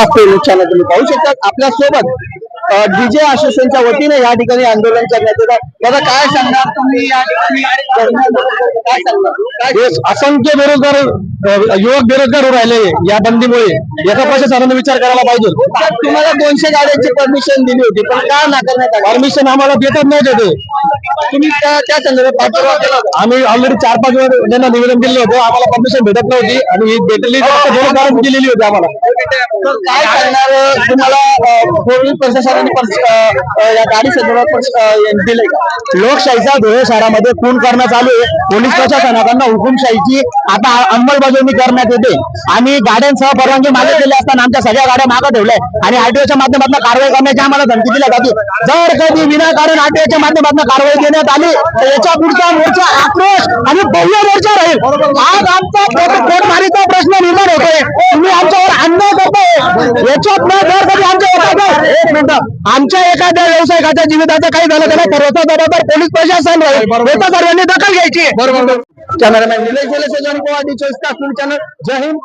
असते नुकसान तुम्ही पाहू शकता आपल्यासोबत डीजे असोसिएशनच्या वतीने या ठिकाणी आंदोलन करण्यात येत आहे. दादा काय सांगणार तुम्ही या ठिकाणी? काय सांगणार? असंख्य बेरोजगार युवक बेरोजगार होऊ राहिले या बंदीमुळे. याचा प्रशासनाने विचार करायला पाहिजे. तुम्हाला दोनशे गाड्यांची परमिशन दिली होती पण का नाकारण्यात आली? परमिशन आम्हाला भेटत नव्हते ते तुम्ही त्या संदर्भात आम्ही ऑलरेडी चार पाच वेळा त्यांना निवेदन दिलं होतं. आम्हाला परमिशन भेटत नव्हती. आणि ही भेटली कारण दिलेली होती आम्हाला. काय करणार तुम्हाला पोलीस प्रशासनाने या गाडी संदर्भात पण, लोकशाहीचा धुळे शहरामध्ये खून करणं चालू आहे. पोलीस प्रशासनाकडनं हुकुमशाहीची आता अंमलबजावणी करण्यात येते. आणि गाड्यांसह परवानगी मागे दिली असताना आमच्या सगळ्या गाड्या मागं ठेवल्या आणि आरटीओच्या माध्यमातून कारवाई करण्याची आम्हाला धमकी दिल्या जाते. जर कधी विनाकारण आरटीओच्या माध्यमातून कारवाई देण्यात आली. तर याच्या पुढचा मोर्चा आक्रोश आणि भव्य मोर्चा राहील. आज आमचा पोट- पोटमारीचा प्रश्न निर्माण होतोय. तुम्ही आमच्यावर अन्याय करताय. याच्यात न जर कधी आमच्या एखाद्या एक मिनिट. आमच्या एखाद्या व्यावसायिकाच्या जीविताचं काही झालं त्याला सर्वचा जबाबदार पोलीस प्रशासन राहील याचा सर्वांनी दखल घ्यायची. Cameraman Nilesh Gole Sajan news channel Jai Hind.